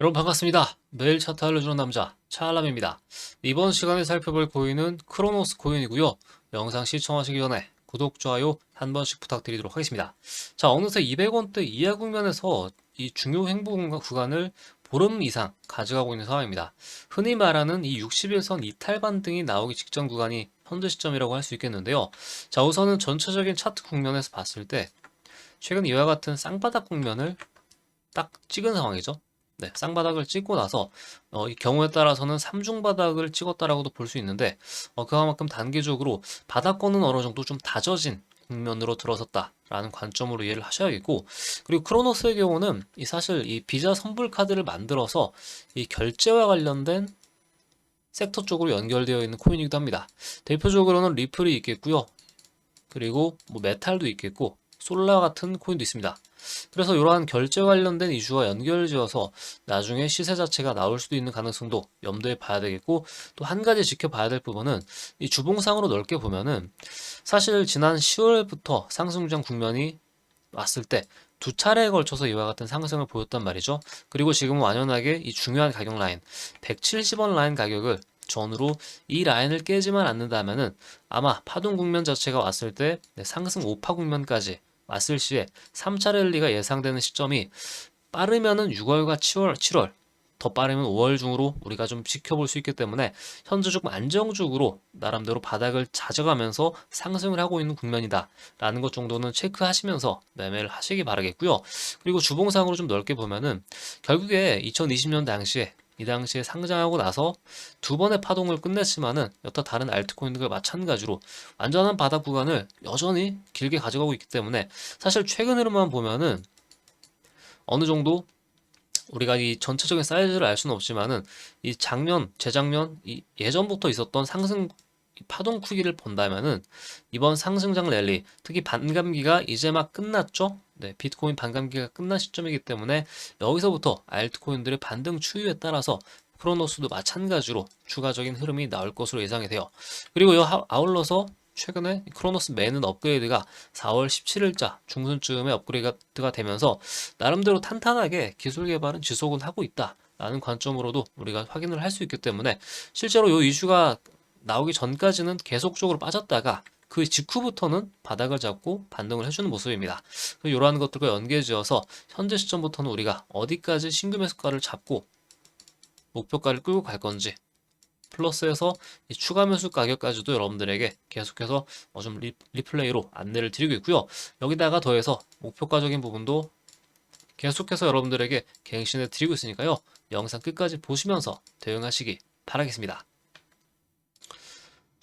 여러분 반갑습니다. 매일 차트 알려주는 남자 차알람입니다. 이번 시간에 살펴볼 코인은 크로노스 코인이고요. 영상 시청하시기 전에 구독, 좋아요 한 번씩 부탁드리도록 하겠습니다. 자, 어느새 200원대 이하 국면에서 이 중요 횡보 구간을 보름 이상 가져가고 있는 상황입니다. 흔히 말하는 이 61선 이탈 반등이 나오기 직전 구간이 현재 시점이라고 할 수 있겠는데요. 자, 우선은 전체적인 차트 국면에서 봤을 때 최근 이와 같은 쌍바닥 국면을 딱 찍은 상황이죠. 네, 쌍바닥을 찍고 나서 어, 이 경우에 따라서는 삼중바닥을 찍었다라고도 볼 수 있는데 어, 그만큼 단기적으로 바닥권은 어느 정도 좀 다져진 국면으로 들어섰다라는 관점으로 이해를 하셔야겠고 그리고 크로노스의 경우는 이 사실 이 비자 선불 카드를 만들어서 이 결제와 관련된 섹터 쪽으로 연결되어 있는 코인이기도 합니다. 대표적으로는 리플이 있겠고요. 그리고 뭐 메탈도 있겠고 솔라 같은 코인도 있습니다. 그래서 이러한 결제 관련된 이슈와 연결지어서 나중에 시세 자체가 나올 수도 있는 가능성도 염두에 봐야 되겠고 또 한 가지 지켜봐야 될 부분은 이 주봉상으로 넓게 보면은 사실 지난 10월부터 상승장 국면이 왔을 때 두 차례에 걸쳐서 이와 같은 상승을 보였단 말이죠. 그리고 지금 완연하게 이 중요한 가격 라인 170원 라인 가격을 전후로 이 라인을 깨지만 않는다면은 아마 파동 국면 자체가 왔을 때 네, 상승 5파 국면까지 왔을 시에 3차 랠리가 예상되는 시점이 빠르면은 6월과 7월, 7월, 더 빠르면 5월 중으로 우리가 좀 지켜볼 수 있기 때문에 현재 조금 안정적으로 나름대로 바닥을 찾아가면서 상승을 하고 있는 국면이다 라는 것 정도는 체크하시면서 매매를 하시기 바라겠고요. 그리고 주봉상으로 좀 넓게 보면은 결국에 2020년 당시에 이 당시에 상장하고 나서 두 번의 파동을 끝냈지만은 여타 다른 알트코인들과 마찬가지로 완전한 바닥 구간을 여전히 길게 가져가고 있기 때문에 사실 최근으로만 보면은 어느 정도 우리가 이 전체적인 사이즈를 알 수는 없지만은 이 작년, 재작년, 이 예전부터 있었던 상승 파동 크기를 본다면은 이번 상승장 랠리, 특히 반감기가 이제 막 끝났죠? 네, 비트코인 반감기가 끝난 시점이기 때문에 여기서부터 알트코인들의 반등 추이에 따라서 크로노스도 마찬가지로 추가적인 흐름이 나올 것으로 예상이 돼요. 그리고 요 아울러서 최근에 크로노스 매는 업그레이드가 4월 17일자 중순쯤에 업그레이드가 되면서 나름대로 탄탄하게 기술 개발은 지속은 하고 있다. 라는 관점으로도 우리가 확인을 할 수 있기 때문에 실제로 이 이슈가 나오기 전까지는 계속적으로 빠졌다가 그 직후부터는 바닥을 잡고 반등을 해주는 모습입니다. 이러한 것들과 연계지어서 현재 시점부터는 우리가 어디까지 신규 매수가를 잡고 목표가를 끌고 갈 건지 플러스해서 이 추가 매수 가격까지도 여러분들에게 계속해서 어좀 리플레이로 안내를 드리고 있고요. 여기다가 더해서 목표가적인 부분도 계속해서 여러분들에게 갱신해 드리고 있으니까요. 영상 끝까지 보시면서 대응하시기 바라겠습니다.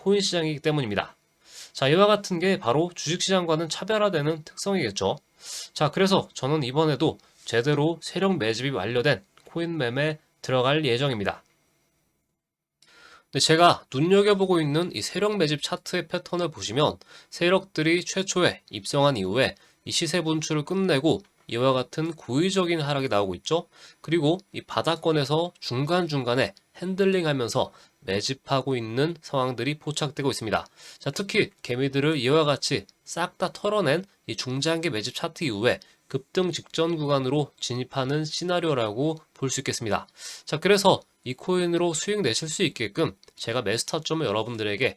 코인 시장이기 때문입니다. 자, 이와 같은 게 바로 주식시장과는 차별화되는 특성이겠죠. 자, 그래서 저는 이번에도 제대로 세력 매집이 완료된 코인 매매 들어갈 예정입니다. 제가 눈여겨보고 있는 이 세력 매집 차트의 패턴을 보시면 세력들이 최초에 입성한 이후에 이 시세 분출을 끝내고 이와 같은 고의적인 하락이 나오고 있죠. 그리고 이 바닥권에서 중간중간에 핸들링 하면서 매집하고 있는 상황들이 포착되고 있습니다. 자, 특히 개미들을 이와 같이 싹 다 털어낸 이 중장기 매집 차트 이후에 급등 직전 구간으로 진입하는 시나리오라고 볼 수 있겠습니다. 자, 그래서 이 코인으로 수익 내실 수 있게끔 제가 매스터점을 여러분들에게